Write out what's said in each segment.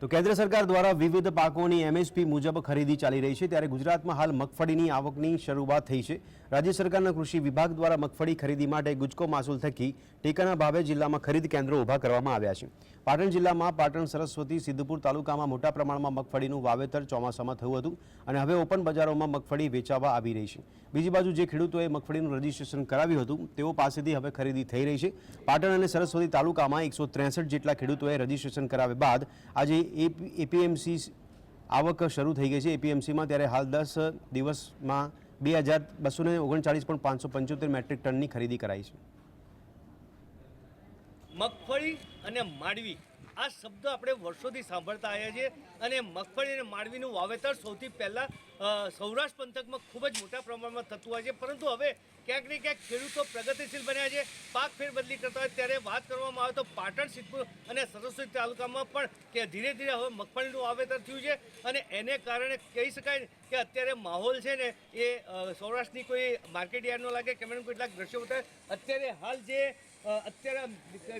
તો કેન્દ્ર સરકાર દ્વારા વિવિધ પાકોની એમએસપી મુજબ ખરીદી ચાલી રહી છે. ત્યારે ગુજરાતમાં હાલ મગફળીની આવકની શરૂઆત થઈ છે. રાજ્ય સરકારના કૃષિ વિભાગ દ્વારા મગફળી ખરીદી માટે ગુજકો માસૂલ થકી ટેકાના ભાવે જિલ્લામાં ખરીદ કેન્દ્રો ઊભા કરવામાં આવ્યા છે. પાટણ જિલ્લામાં પાટણ સરસ્વતી સિદ્ધપુર તાલુકામાં મોટા પ્રમાણમાં મગફળીનું વાવેતર ચોમાસામાં થયું હતું અને હવે ઓપન બજારોમાં મગફળી વેચાવા આવી રહી છે. બીજી બાજુ જે ખેડૂતોએ મગફળીનું રજીસ્ટ્રેશન કરાવ્યું હતું, તેઓ પાસેથી હવે ખરીદી થઈ રહી છે. પાટણ અને સરસ્વતી તાલુકામાં એકસો જેટલા ખેડૂતોએ રજીસ્ટ્રેશન કરાવ્યા બાદ આજે એપીએમસી આવક શરૂ થઈ ગઈ છે. એપીએમસીમાં ત્યારે હાલ દસ દિવસમાં બે હજાર બસો ને ઓગણચાળીસ પણ પાંચસો પંચોતેર મેટ્રિક ટનની ખરીદી કરાઈ છે. મગફળી અને માંડવી આ શબ્દ આપણે વર્ષોથી સાંભળતા આવ્યા છીએ અને મગફળી અને માંડવીનું વાવેતર સૌથી પહેલાં સૌરાષ્ટ્ર પંથકમાં ખૂબ જ મોટા પ્રમાણમાં થતું હોય છે. પરંતુ હવે ક્યાંક ને ક્યાંક ખેડૂતો પ્રગતિશીલ બન્યા છે. પાક ફેરબદલી કરતા હોય ત્યારે વાત કરવામાં આવે તો પાટણ, સિદ્ધપુર અને સરસ્વતી તાલુકામાં પણ કે ધીરે ધીરે હવે મગફળીનું વાવેતર થયું છે. અને એને કારણે કહી શકાય કે અત્યારે માહોલ છે ને એ સૌરાષ્ટ્રની કોઈ માર્કેટ યાર્ડનો લાગે કેમેરામાં કેટલાક દ્રશ્યો બતાવે. અત્યારે હાલ જે અત્યારે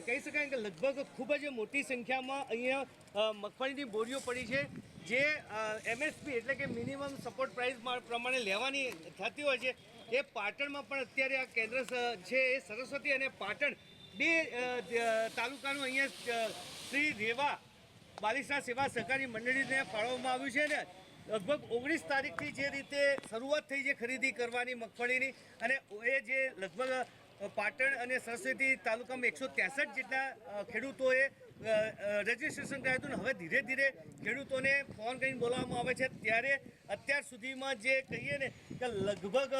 કહી શકાય કે લગભગ ખૂબ જ મોટી સંખ્યામાં અહીંયા મગફળીની બોરીઓ પડી છે, જે એમએસપી એટલે કે મિનિમમ સપોર્ટ પ્રાઇસ પ્રમાણે લેવાની થતી હોય છે. એ પાટણમાં પણ અત્યારે આ કેન્દ્ર છે એ સરસ્વતી અને પાટણ બે તાલુકાનું અહીંયા શ્રી રેવા બાલિસા સેવા સહકારી મંડળીને ફાળવવામાં આવ્યું છે ને, લગભગ ઓગણીસ તારીખથી જે રીતે શરૂઆત થઈ છે ખરીદી કરવાની મગફળીની અને એ જે લગભગ પાટણ અને સરસ્વતી તાલુકામાં એકસો ત્રેસઠ જેટલા ખેડૂતોએ રજીસ્ટ્રેશન કરાયું હતું હવે ધીરે ધીરે ખેડૂતોને ફોન કરીને બોલાવવામાં આવે છે. ત્યારે અત્યાર સુધીમાં જે કહીએ ને કે લગભગ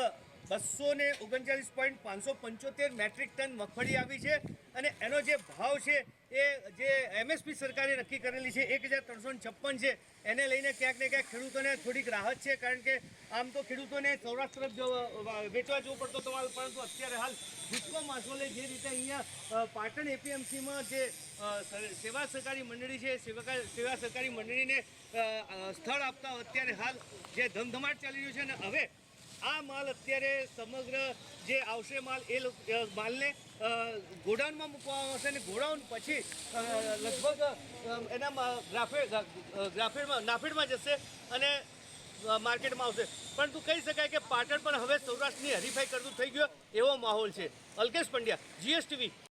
બસો ને ઓગણચાલીસ પોઈન્ટ પાંચસો પંચોતેર મેટ્રિક ટન મગફળી આવી છે અને એનો જે ભાવ છે એ જે એમએસપી સરકારે નક્કી કરેલી છે એક હજાર ત્રણસો છપ્પન છે. એને લઈને ક્યાંક ને ક્યાંક ખેડૂતોને થોડીક રાહત છે કારણ કે આમ તો ખેડૂતોને સૌરાષ્ટ્ર તરફ વેચવા જવું પડતો હતો પરંતુ અત્યારે હાલ ગુજકો માસોલે જે રીતે અહીંયા પાટણ એપીએમસીમાં જે સેવા સહકારી મંડળી છે સેવા સહકારી મંડળીને સ્થળ આપતા અત્યારે હાલ જે ધમધમાટ ચાલી રહ્યું છે અને હવે આ માલ અત્યારે સમગ્ર જે આવશે માલ, એ માલને ગોડાઉનમાં મૂકવામાં આવશે અને ગોડાઉન પછી લગભગ એના ગ્રાફે ગ્રાફેડમાં નાફેડમાં જશે અને માર્કેટમાં આવશે. પરંતુ કહી શકાય કે પાટણ પણ હવે સૌરાષ્ટ્રની હરીફાઈ કરતું થઈ ગયો એવો માહોલ છે. અલ્કેશ પંડ્યા, જીએસટીવી.